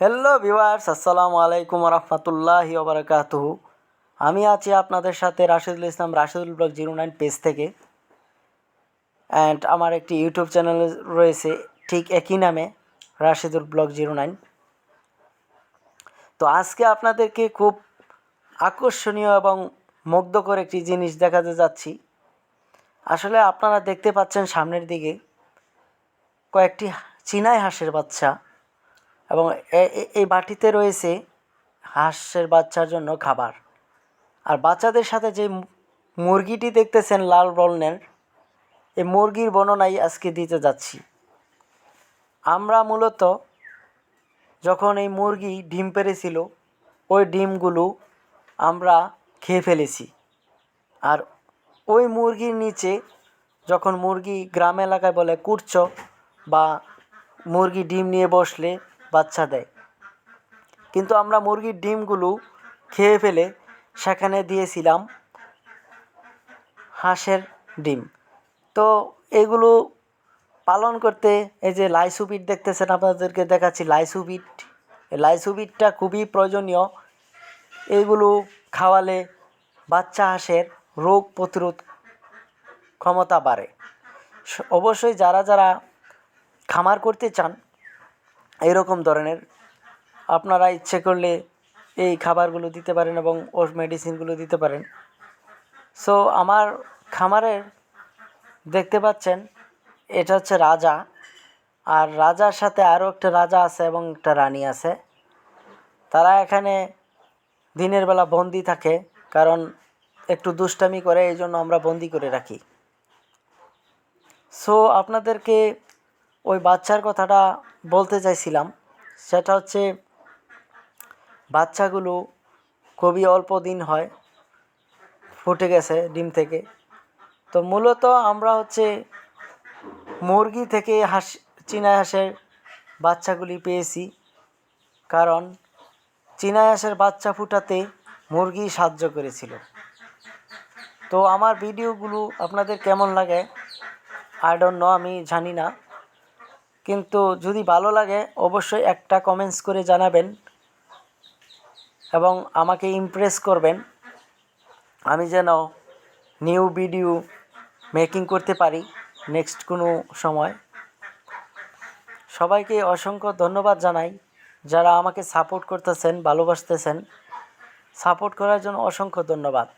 Hello viewers আসসালামু আলাইকুম রহমতুল্লাহি ওবরাকাতুহু আমি আছি আপনাদের সাথে Rashidul Islam, Rashidul blog zero nine page থেকে। অ্যান্ড আমার একটি ইউটিউব চ্যানেল রয়েছে, ঠিক একই নামে, রাশিদুল ব্লগ জিরো নাইন। তো আজকে আপনাদেরকে খুব আকর্ষণীয় এবং মুগ্ধকর একটি জিনিস দেখাতে যাচ্ছি। আসলে আপনারা দেখতে পাচ্ছেন সামনের দিকে কয়েকটি চীনাই হাঁসের বাচ্চা। এবং এই বাটিতে রয়েছে হাঁসের বাচ্চার জন্য খাবার। আর বাচ্চাদের সাথে যে মুরগিটি দেখতেছেন লাল বর্ণের এই মুরগির বর্ণনাই আজকে দিতে যাচ্ছি। আমরা মূলত যখন এই মুরগি ডিম পেড়েছিল ওই ডিমগুলো আমরা খেয়ে ফেলেছি। আর ওই মুরগির নিচে যখন মুরগি গ্রাম এলাকায় বলে কুটচ বা মুরগি ডিম নিয়ে বসলে বাচ্চা দেয়। কিন্তু আমরা মুরগির ডিমগুলো খেয়ে ফেলে সেখানে দিয়েছিলাম হাঁসের ডিম। তো এগুলো পালন করতে এই যে লাইসুবিট দেখতেছেন আপনাদেরকে দেখাচ্ছি, লাইসুবিট। লাইসুবিটটা খুবই প্রয়োজনীয়। এগুলো খাওয়ালে বাচ্চা হাঁসের রোগ প্রতিরোধ ক্ষমতা বাড়ে। অবশ্যই যারা যারা খামার করতে চান এরকম ধরনের। আপনারা ইচ্ছে করলে এই খাবারগুলো দিতে পারেন এবং ওর মেডিসিনগুলো দিতে পারেন। সো আমার খামারের দেখতে পাচ্ছেন, এটা হচ্ছে রাজা। আর রাজার সাথে আরও একটা রাজা আছে এবং একটা রানী আছে। তারা এখানে দিনের বেলা বন্দি থাকে, কারণ একটু দুষ্টামি করে এই জন্য আমরা বন্দি করে রাখি। সো আপনাদেরকে ওই বাচ্চার কথাটা বলতে চাইছিলাম। সেটা হচ্ছে, বাচ্চাগুলো খুবই অল্প দিন হয়, ফুটে গেছে ডিম থেকে। তো মূলত আমরা হচ্ছে মুরগি থেকে হাঁস, চীনা হাঁসের বাচ্চাগুলি পেয়েছি। কারণ চীনা হাঁসের বাচ্চা ফুটাতে মুরগি সাহায্য করেছিল। তো আমার ভিডিওগুলো আপনাদের কেমন লাগে? আই ডোন্ট নো আমি জানি না। কিন্তু যদি ভালো লাগে, অবশ্যই একটা কমেন্টস করে জানাবেন এবং আমাকে ইমপ্রেস করবেন। আমি যেন নিউ ভিডিও মেকিং করতে পারি নেক্সট কোনো সময়। সবাইকে অসংখ্য ধন্যবাদ জানাই যারা আমাকে সাপোর্ট করতেছেন, ভালোবাসতেছেন। সাপোর্ট করার জন্য অসংখ্য ধন্যবাদ।